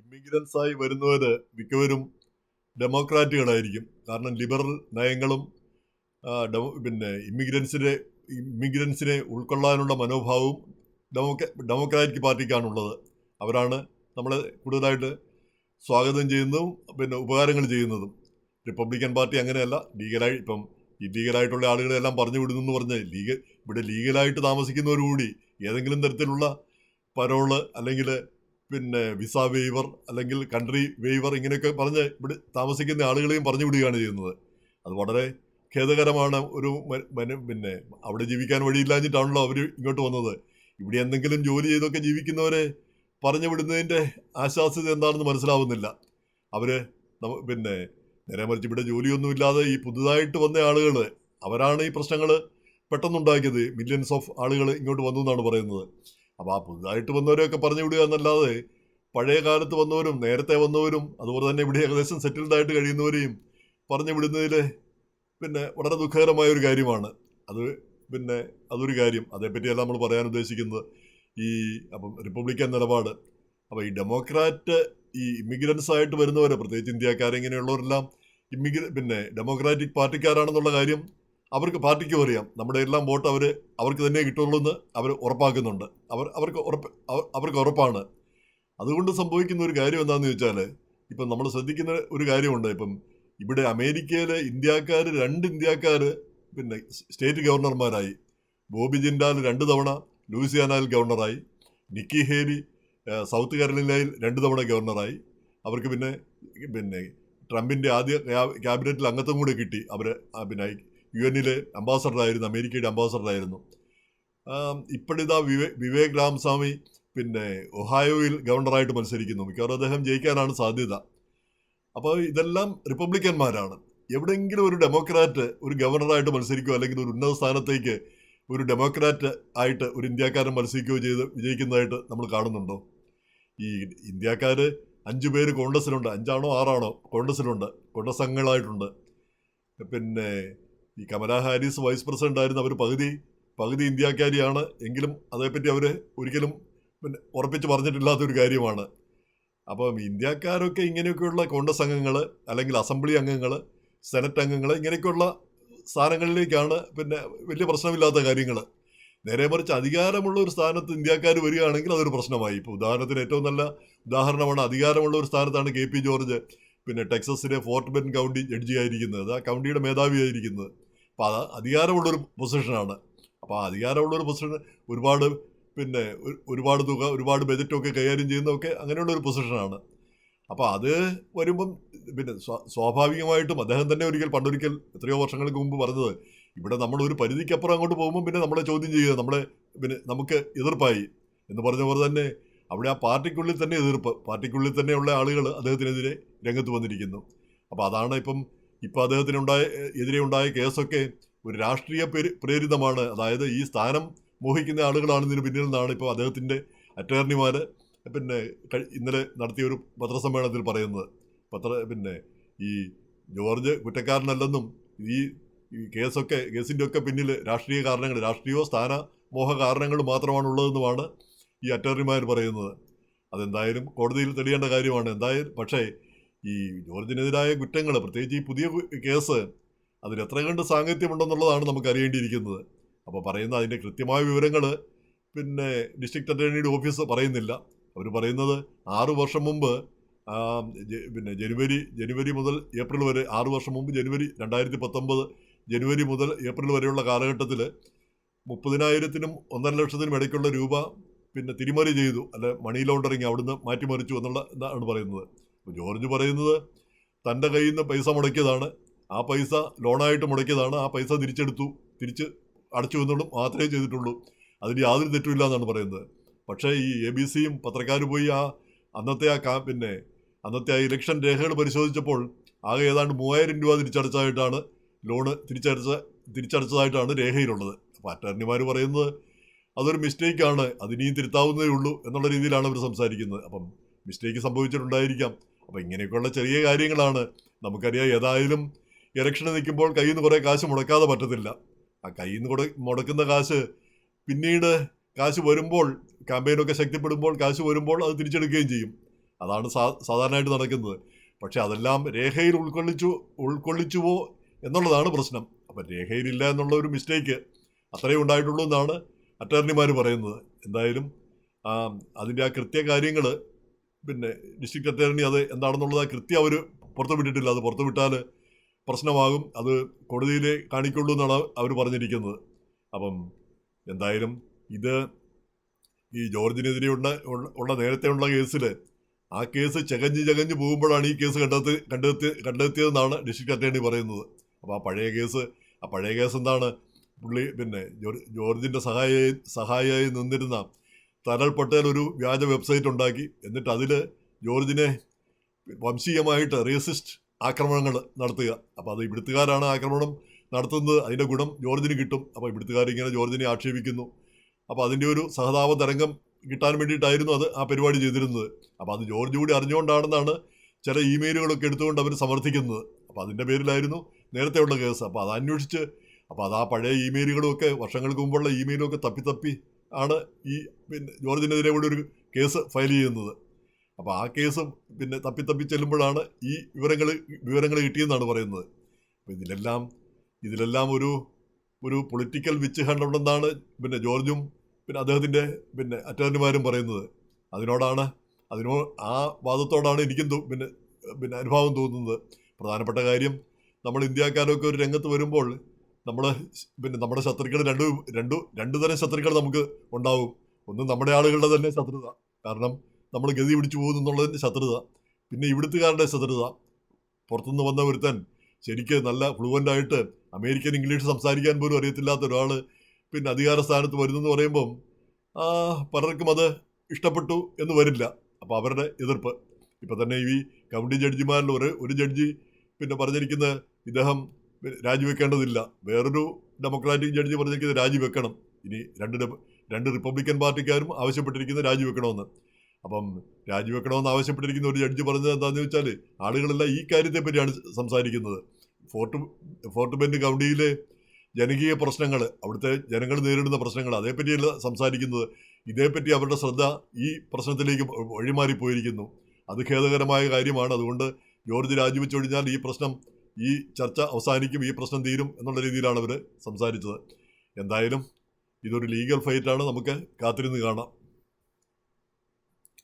ഇമ്മിഗ്രൻസ് ആയി വരുന്നവര് മിക്കവരും ഡെമോക്രാറ്റുകളായിരിക്കും. കാരണം ലിബറൽ നയങ്ങളും പിന്നെ ഇമിഗ്രൻസിനെ ഇമ്മിഗ്രൻസിനെ ഉൾക്കൊള്ളാനുള്ള മനോഭാവവും ഡെമോക്രാ ഡെമോക്രാറ്റിക് പാർട്ടിക്കാണുള്ളത് അവരാണ് നമ്മളെ കൂടുതലായിട്ട് സ്വാഗതം ചെയ്യുന്നതും പിന്നെ ഉപകാരങ്ങൾ ചെയ്യുന്നതും. റിപ്പബ്ലിക്കൻ പാർട്ടി അങ്ങനെയല്ല. ലീഗലായി ഇപ്പം ഈ ലീഗലായിട്ടുള്ള ആളുകളെല്ലാം പറഞ്ഞു വിടുന്നു എന്ന് പറഞ്ഞ് ലീഗ ഇവിടെ ലീഗലായിട്ട് താമസിക്കുന്നവരുകൂടി ഏതെങ്കിലും തരത്തിലുള്ള പരോൾ അല്ലെങ്കിൽ പിന്നെ വിസ വെയ്വർ അല്ലെങ്കിൽ കൺട്രി വെയ്വർ ഇങ്ങനെയൊക്കെ പറഞ്ഞ് ഇവിടെ താമസിക്കുന്ന ആളുകളെയും പറഞ്ഞു വിടുകയാണ് ചെയ്യുന്നത്. അത് വളരെ ഖേദകരമാണ്. ഒരു പിന്നെ അവിടെ ജീവിക്കാൻ വഴിയില്ലാഞ്ഞിട്ടാണല്ലോ അവർ ഇങ്ങോട്ട് വന്നത്. ഇവിടെ എന്തെങ്കിലും ജോലി ചെയ്തൊക്കെ ജീവിക്കുന്നവരെ പറഞ്ഞു വിടുന്നതിന്റെ ആശ്വാസ്യത എന്താണെന്ന് മനസ്സിലാവുന്നില്ല. അവർ പിന്നെ നേരെ മറിച്ച് ഇവിടെ ജോലിയൊന്നുമില്ലാതെ ഈ പുതുതായിട്ട് വന്ന ആളുകൾ അവരാണ് ഈ പ്രശ്നങ്ങൾ പെട്ടെന്നുണ്ടാക്കിയത്. മില്യൺസ് ഓഫ് ആളുകൾ ഇങ്ങോട്ട് വന്നു എന്നാണ് പറയുന്നത്. അപ്പോൾ ആ പുതുതായിട്ട് വന്നവരെയൊക്കെ പറഞ്ഞു വിടുക എന്നല്ലാതെ പഴയ കാലത്ത് വന്നവരും നേരത്തെ വന്നവരും അതുപോലെ തന്നെ ഇവിടെ ഏകദേശം സെറ്റിൽഡ് ആയിട്ട് കഴിയുന്നവരെയും പറഞ്ഞു വിടുന്നതിൽ പിന്നെ വളരെ ദുഃഖകരമായ ഒരു കാര്യമാണ്. അത് പിന്നെ അതൊരു കാര്യം. അതേപ്പറ്റിയല്ല നമ്മൾ പറയാൻ ഉദ്ദേശിക്കുന്നത് ഈ അപ്പം റിപ്പബ്ലിക്കൻ നിലപാട്. അപ്പോൾ ഈ ഡെമോക്രാറ്റ് ഈ ഇമിഗ്രൻസ് ആയിട്ട് വരുന്നവർ പ്രത്യേകിച്ച് ഇന്ത്യക്കാർ ഇങ്ങനെയുള്ളവരെല്ലാം ഇമിഗ്ര പിന്നെ ഡെമോക്രാറ്റിക് പാർട്ടിക്കാരാണെന്നുള്ള കാര്യം അവർക്ക് പാർട്ടിക്കും അറിയാം. നമ്മുടെ എല്ലാം വോട്ട് അവർ അവർക്ക് തന്നെ കിട്ടുള്ളൂ എന്ന് അവർ ഉറപ്പാക്കുന്നുണ്ട്. അവർ അവർക്ക് ഉറപ്പ് അവർക്ക് ഉറപ്പാണ്. അതുകൊണ്ട് സംഭവിക്കുന്ന ഒരു കാര്യം എന്താണെന്ന് ചോദിച്ചാൽ ഇപ്പം നമ്മൾ ശ്രദ്ധിക്കുന്ന ഒരു കാര്യമുണ്ട്. ഇപ്പം ഇവിടെ അമേരിക്കയിലെ ഇന്ത്യക്കാർ രണ്ട് ഇന്ത്യക്കാർ പിന്നെ സ്റ്റേറ്റ് ഗവർണർമാരായി. ബോബി ജിൻഡാൽ രണ്ട് തവണ ലൂസിയാനയിൽ ഗവർണറായി. നിക്കി ഹേലി സൗത്ത് കരോലിനയിൽ രണ്ട് തവണ ഗവർണറായി. അവർക്ക് പിന്നെ പിന്നെ ട്രംപിന്റെ ആദ്യ ക്യാ- ക്യാബിനറ്റിൽ അംഗത്വം കൂടി കിട്ടി. അവർ പിന്നെ യു എന്നിലെ അംബാസഡറായിരുന്നു അമേരിക്കയുടെ അംബാസഡറായിരുന്നു. ഇപ്പോഴിതാ വിവേ വിവേക് രാംസ്വാമി പിന്നെ ഒഹായോയിൽ ഗവർണറായിട്ട് മത്സരിക്കുന്നു. മിക്കവാറും അദ്ദേഹം ജയിക്കാനാണ് സാധ്യത. അപ്പോൾ ഇതെല്ലാം റിപ്പബ്ലിക്കന്മാരാണ്. എവിടെയെങ്കിലും ഒരു ഡെമോക്രാറ്റ് ഒരു ഗവർണറായിട്ട് മത്സരിക്കുകയോ അല്ലെങ്കിൽ ഒരു ഉന്നത സ്ഥാനത്തേക്ക് ഒരു ഡെമോക്രാറ്റ് ആയിട്ട് ഒരു ഇന്ത്യക്കാരൻ മത്സരിക്കുകയോ ചെയ്ത് വിജയിക്കുന്നതായിട്ട് നമ്മൾ കാണുന്നുണ്ടോ? ഈ ഇന്ത്യക്കാർ അഞ്ച് പേര് കോൺഗ്രസിലുണ്ട് അഞ്ചാണോ ആറാണോ കോൺഗ്രസിലുണ്ട് കോൺഗ്രസ് അംഗങ്ങളായിട്ടുണ്ട്. പിന്നെ ഈ കമലാ ഹാരിസ് വൈസ് പ്രസിഡന്റ് ആയിരുന്ന അവർ പകുതി പകുതി ഇന്ത്യക്കാരിയാണ്. എങ്കിലും അതേപ്പറ്റി അവർ ഒരിക്കലും പിന്നെ ഉറപ്പിച്ച് പറഞ്ഞിട്ടില്ലാത്ത ഒരു കാര്യമാണ്. അപ്പം ഇന്ത്യക്കാരൊക്കെ ഇങ്ങനെയൊക്കെയുള്ള കോൺഗ്രസ് അംഗങ്ങൾ അല്ലെങ്കിൽ അസംബ്ലി അംഗങ്ങൾ സെനറ്റ് അംഗങ്ങൾ ഇങ്ങനെയൊക്കെയുള്ള സ്ഥാനങ്ങളിലേക്കാണ് പിന്നെ വലിയ പ്രശ്നമില്ലാത്ത കാര്യങ്ങൾ നേരെ മറിച്ച് അധികാരമുള്ള ഒരു സ്ഥാനത്ത് ഇന്ത്യക്കാർ വരികയാണെങ്കിൽ അതൊരു പ്രശ്നമായി. ഇപ്പോൾ ഉദാഹരണത്തിന് ഏറ്റവും നല്ല ഉദാഹരണമാണ് അധികാരമുള്ള ഒരു സ്ഥാനത്താണ് കെ പി ജോർജ്. പിന്നെ ടെക്സസിലെ ഫോർട്ട് ബെൻ കൗണ്ടി ജഡ്ജിയായിരിക്കുന്നത്. ആ കൗണ്ടിയുടെ മേധാവിയായിരിക്കുന്നത്. അപ്പോൾ അത് അധികാരമുള്ളൊരു പൊസിഷനാണ് അപ്പോൾ ആ അധികാരമുള്ളൊരു പൊസിഷൻ ഒരുപാട് പിന്നെ ഒരു- ഒരുപാട് തുക ഒരുപാട് ബജറ്റൊക്കെ കൈകാര്യം ചെയ്യുന്നതൊക്കെ അങ്ങനെയുള്ളൊരു പൊസിഷനാണ് അപ്പോൾ അത് വരുമ്പം പിന്നെ സ്വാ- സ്വാഭാവികമായിട്ടും അദ്ദേഹം തന്നെ ഒരിക്കൽ പണ്ടൊരിക്കൽ എത്രയോ വർഷങ്ങൾക്ക് മുമ്പ് പറഞ്ഞത് ഇവിടെ നമ്മൾ ഒരു പരിധിക്കപ്പുറം അങ്ങോട്ട് പോകുമ്പോൾ പിന്നെ നമ്മളെ ചോദ്യം ചെയ്യുക നമ്മളെ പിന്നെ നമുക്ക് എതിർപ്പായി. എന്ന് പറഞ്ഞ പോലെ തന്നെ അവിടെ ആ പാർട്ടിക്കുള്ളിൽ തന്നെ എതിർപ്പ് പാർട്ടിക്കുള്ളിൽ തന്നെയുള്ള ആളുകൾ അദ്ദേഹത്തിനെതിരെ രംഗത്ത് വന്നിരിക്കുന്നു. അപ്പോൾ അതാണ് ഇപ്പം ഇപ്പം അദ്ദേഹത്തിനുണ്ടായ എതിരെ ഉണ്ടായ കേസൊക്കെ ഒരു രാഷ്ട്രീയ പ്രേ- പ്രേരിതമാണ്. അതായത് ഈ സ്ഥാനം മോഹിക്കുന്ന ആളുകളാണ് ഇതിന് പിന്നിൽ നിന്നാണ് ഇപ്പോൾ അദ്ദേഹത്തിന്റെ അറ്റോർണിമാർ പിന്നെ ഇന്നലെ നടത്തിയ ഒരു പത്രസമ്മേളനത്തിൽ പറയുന്നത്. പത്ര പിന്നെ ഈ ജോർജ് കുറ്റക്കാരനല്ലെന്നും ഈ കേസൊക്കെ കേസിന്റെ ഒക്കെ പിന്നിൽ രാഷ്ട്രീയ കാരണങ്ങൾ രാഷ്ട്രീയോ സ്ഥാന മോഹ കാരണങ്ങൾ മാത്രമാണുള്ളതെന്നുമാണ് ഈ അറ്റോർണിമാർ പറയുന്നത്. അതെന്തായാലും കോടതിയിൽ തെളിയേണ്ട കാര്യമാണ്. എന്തായാലും പക്ഷേ ഈ ജോർജിനെതിരായ കുറ്റങ്ങൾ പ്രത്യേകിച്ച് ഈ പുതിയ കേസ് അതിൽ എത്ര കണ്ട് സാങ്കത്യമുണ്ടെന്നുള്ളതാണ് നമുക്ക് അറിയേണ്ടിയിരിക്കുന്നത്. അപ്പോൾ പറയുന്ന അതിന്റെ കൃത്യമായ വിവരങ്ങൾ പിന്നെ ഡിസ്ട്രിക്ട് അറ്റോർണിയുടെ ഓഫീസ് പറയുന്നില്ല. അവർ പറയുന്നത് ആറു വർഷം മുമ്പ് പിന്നെ ജനുവരി ജനുവരി മുതൽ ഏപ്രിൽ വരെ ആറു വർഷം മുമ്പ് ജനുവരി രണ്ടായിരത്തി പത്തൊമ്പത് ജനുവരി മുതൽ ഏപ്രിൽ വരെയുള്ള കാലഘട്ടത്തിൽ മുപ്പതിനായിരത്തിനും ഒന്നര ലക്ഷത്തിനും ഇടയ്ക്കുള്ള രൂപ പിന്നെ തിരിമറി ചെയ്തു. അല്ലെ മണി ലോണ്ടറിങ് അവിടുന്ന് മാറ്റിമറിച്ചു എന്നുള്ള ഇതാണ് പറയുന്നത്. ജോർജ് പറയുന്നത് തന്റെ കയ്യിൽ നിന്ന് പൈസ മുടക്കിയതാണ്. ആ പൈസ ലോണായിട്ട് മുടക്കിയതാണ്. ആ പൈസ തിരിച്ചെടുത്തു. തിരിച്ച് അടച്ചു എന്നുള്ളൂ മാത്രമേ ചെയ്തിട്ടുള്ളൂ. അതിന് യാതൊരു തെറ്റുമില്ല എന്നാണ് പറയുന്നത്. പക്ഷേ ഈ എ ബി സിയും പത്രക്കാർ പോയി ആ അന്നത്തെ ആ കാ പിന്നെ അന്നത്തെ ആ ഇലക്ഷൻ രേഖകൾ പരിശോധിച്ചപ്പോൾ ആകെ ഏതാണ്ട് മൂവായിരം രൂപ തിരിച്ചടച്ചതായിട്ടാണ് ലോണ് തിരിച്ചടച്ച തിരിച്ചടച്ചതായിട്ടാണ് രേഖയിലുള്ളത്. അപ്പോൾ അറ്റർണിമാർ പറയുന്നത് അതൊരു മിസ്റ്റേക്കാണ്. അതിനിയും തിരുത്താവുന്നതേ ഉള്ളൂ എന്നുള്ള രീതിയിലാണ് അവർ സംസാരിക്കുന്നത്. അപ്പം മിസ്റ്റേക്ക് സംഭവിച്ചിട്ടുണ്ടായിരിക്കാം. അപ്പം ഇങ്ങനെയൊക്കെയുള്ള ചെറിയ കാര്യങ്ങളാണ്. നമുക്കറിയാം ഏതായാലും ഇലക്ഷന് നിൽക്കുമ്പോൾ കയ്യിൽ നിന്ന് കുറേ കാശ് മുടക്കാതെ പറ്റത്തില്ല. ആ കയ്യിൽ നിന്ന് കൂടെ മുടക്കുന്ന കാശ് പിന്നീട് കാശ് വരുമ്പോൾ ക്യാമ്പയിനൊക്കെ ശക്തിപ്പെടുമ്പോൾ കാശ് വരുമ്പോൾ അത് തിരിച്ചെടുക്കുകയും ചെയ്യും. അതാണ് സാ സാധാരണയായിട്ട് നടക്കുന്നത്. പക്ഷേ അതെല്ലാം രേഖയിൽ ഉൾക്കൊള്ളിച്ചു ഉൾക്കൊള്ളിച്ചുവോ എന്നുള്ളതാണ് പ്രശ്നം. അപ്പം രേഖയിലില്ല എന്നുള്ള ഒരു മിസ്റ്റേക്ക് അത്രയും ഉണ്ടായിട്ടുള്ളൂ എന്നാണ് അറ്റോർണിമാർ പറയുന്നത്. എന്തായാലും അതിന്റെ ആ കൃത്യ കാര്യങ്ങൾ പിന്നെ ഡിസ്ട്രിക്ട് അറ്റോർണി അത് എന്താണെന്നുള്ളത് കൃത്യം അവർ പുറത്തു വിട്ടിട്ടില്ല. അത് പുറത്തു വിട്ടാൽ പ്രശ്നമാകും. അത് കോടതിയിൽ കാണിക്കുള്ളൂ എന്നാണ് അവർ പറഞ്ഞിരിക്കുന്നത്. അപ്പം എന്തായാലും ഇത് ഈ ജോർജിനെതിരെ ഉള്ള നേരത്തെ ഉള്ള കേസിൽ ആ കേസ് ചകഞ്ഞ് ചകഞ്ഞ് പോകുമ്പോഴാണ് ഈ കേസ് കണ്ടെത്തി കണ്ടെത്തി കണ്ടെത്തിയതെന്നാണ് ഡിസ്ട്രിക്ട് അറ്റേണി പറയുന്നത്. അപ്പോൾ ആ പഴയ കേസ് ആ പഴയ കേസ് എന്താണ്? പുള്ളി പിന്നെ ജോർ- ജോർജിന്റെ സഹായ സഹായിയായി നിന്നിരുന്ന തരൽ പട്ടേൽ ഒരു വ്യാജ വെബ്സൈറ്റ് ഉണ്ടാക്കി. എന്നിട്ട് അതിൽ ജോർജിനെ വംശീയമായിട്ട് റേസിസ്റ്റ് ആക്രമണങ്ങൾ നടത്തുക. അപ്പോൾ അത് ഇവിടുത്തുകാരാണ് ആക്രമണം നടത്തുന്നത്. അതിന്റെ ഗുണം ജോർജിന് കിട്ടും. അപ്പോൾ ഇവിടുത്തുകാർ ഇങ്ങനെ ജോർജിനെ ആക്ഷേപിക്കുന്നു. അപ്പോൾ അതിന്റെ ഒരു സഹതാപ തരംഗം കിട്ടാൻ വേണ്ടിയിട്ടായിരുന്നു അത് ആ പരിപാടി ചെയ്തിരുന്നത്. അപ്പോൾ അത് ജോർജ് കൂടി അറിഞ്ഞുകൊണ്ടാണെന്നാണ് ചില ഇമെയിലുകളൊക്കെ എടുത്തുകൊണ്ട് അവർ സമർത്ഥിക്കുന്നത്. അപ്പോൾ അതിന്റെ പേരിലായിരുന്നു നേരത്തെ ഉള്ള കേസ്. അപ്പോൾ അത് അന്വേഷിച്ച് അപ്പോൾ അത് ആ പഴയ ഇമെയിലുകളും ഒക്കെ വർഷങ്ങൾക്ക് മുമ്പുള്ള ഇമെയിലും ഒക്കെ തപ്പി തപ്പി ആണ് ഈ പിന്നെ ജോർജിനെതിരെ കൂടി ഒരു കേസ് ഫയൽ ചെയ്യുന്നത്. അപ്പോൾ ആ കേസും പിന്നെ തപ്പി തപ്പി ചെല്ലുമ്പോഴാണ് ഈ വിവരങ്ങൾ വിവരങ്ങൾ കിട്ടിയെന്നാണ് പറയുന്നത്. അപ്പോൾ ഇതിലെല്ലാം ഇതിലെല്ലാം ഒരു ഒരു പൊളിറ്റിക്കൽ വിച്ച് ഹണ്ടുണ്ടെന്നാണ് പിന്നെ ജോർജും പിന്നെ അദ്ദേഹത്തിന്റെ പിന്നെ അറ്റോർണിമാരും പറയുന്നത്. അതിനോടാണ് അതിനോ ആ വാദത്തോടാണ് എനിക്കും പിന്നെ പിന്നെ അനുഭാവം തോന്നുന്നത്. പ്രധാനപ്പെട്ട കാര്യം നമ്മൾ ഇന്ത്യക്കാരൊക്കെ ഒരു രംഗത്ത് വരുമ്പോൾ നമ്മൾ പിന്നെ നമ്മുടെ ശത്രുക്കൾ രണ്ട് രണ്ടു രണ്ടു തരം ശത്രുക്കൾ നമുക്ക് ഉണ്ടാവും. ഒന്ന് നമ്മുടെ ആളുകളുടെ തന്നെ ശത്രുത. കാരണം നമ്മൾ ഗതി പിടിച്ചു പോകുന്നു എന്നുള്ളതിന്റെ ശത്രുത. പിന്നെ ഇവിടുത്തുകാരുടെ ശത്രുത. പുറത്തുനിന്ന് വന്ന ഒരുത്തൻ ശരിക്ക് നല്ല ഫ്ലുവന്റ് ആയിട്ട് അമേരിക്കൻ ഇംഗ്ലീഷ് സംസാരിക്കാൻ പോലും അറിയത്തില്ലാത്ത ഒരാൾ പിന്നെ അധികാര സ്ഥാനത്ത് വരുന്നെന്ന് പറയുമ്പം പലർക്കും അത് ഇഷ്ടപ്പെട്ടു എന്ന് വരില്ല. അപ്പോൾ അവരുടെ എതിർപ്പ്. ഇപ്പം തന്നെ ഈ കൗണ്ടി ജഡ്ജിമാരിൽ ഒരു ഒരു ജഡ്ജി പിന്നെ പറഞ്ഞിരിക്കുന്നത് ഇദ്ദേഹം രാജിവെക്കേണ്ടതില്ല. വേറൊരു ഡെമോക്രാറ്റിക് ജഡ്ജി പറഞ്ഞിരിക്കുന്നത് രാജിവെക്കണം. ഇനി രണ്ട് രണ്ട് റിപ്പബ്ലിക്കൻ പാർട്ടിക്കാരും ആവശ്യപ്പെട്ടിരിക്കുന്നത് രാജിവെക്കണമെന്ന്. അപ്പം രാജിവെക്കണമെന്ന് ആവശ്യപ്പെട്ടിരിക്കുന്ന ഒരു ജഡ്ജി പറഞ്ഞത് എന്താണെന്ന് വെച്ചാൽ ആളുകളെല്ലാം ഈ കാര്യത്തെ പറ്റിയാണ് സംസാരിക്കുന്നത്. ഫോർട്ട് ഫോർട്ട് ബെൻഡ് കൗണ്ടിയിലെ ജനകീയ പ്രശ്നങ്ങൾ അവിടുത്തെ ജനങ്ങൾ നേരിടുന്ന പ്രശ്നങ്ങൾ അതേപ്പറ്റിയല്ല സംസാരിക്കുന്നത്. ഇതേപ്പറ്റി അവരുടെ ശ്രദ്ധ ഈ പ്രശ്നത്തിലേക്ക് വഴിമാറിപ്പോയിരിക്കുന്നു അത് ഖേദകരമായ കാര്യമാണ്. അതുകൊണ്ട് ജോർജ് രാജിവെച്ചൊഴിഞ്ഞാൽ ഈ പ്രശ്നം ഈ ചർച്ച അവസാനിക്കും ഈ പ്രശ്നം തീരും എന്നുള്ള രീതിയിലാണ് അവർ സംസാരിച്ചത്. എന്തായാലും ഇതൊരു ലീഗൽ ഫൈറ്റാണ് നമുക്ക് കാത്തിരുന്ന് കാണാം.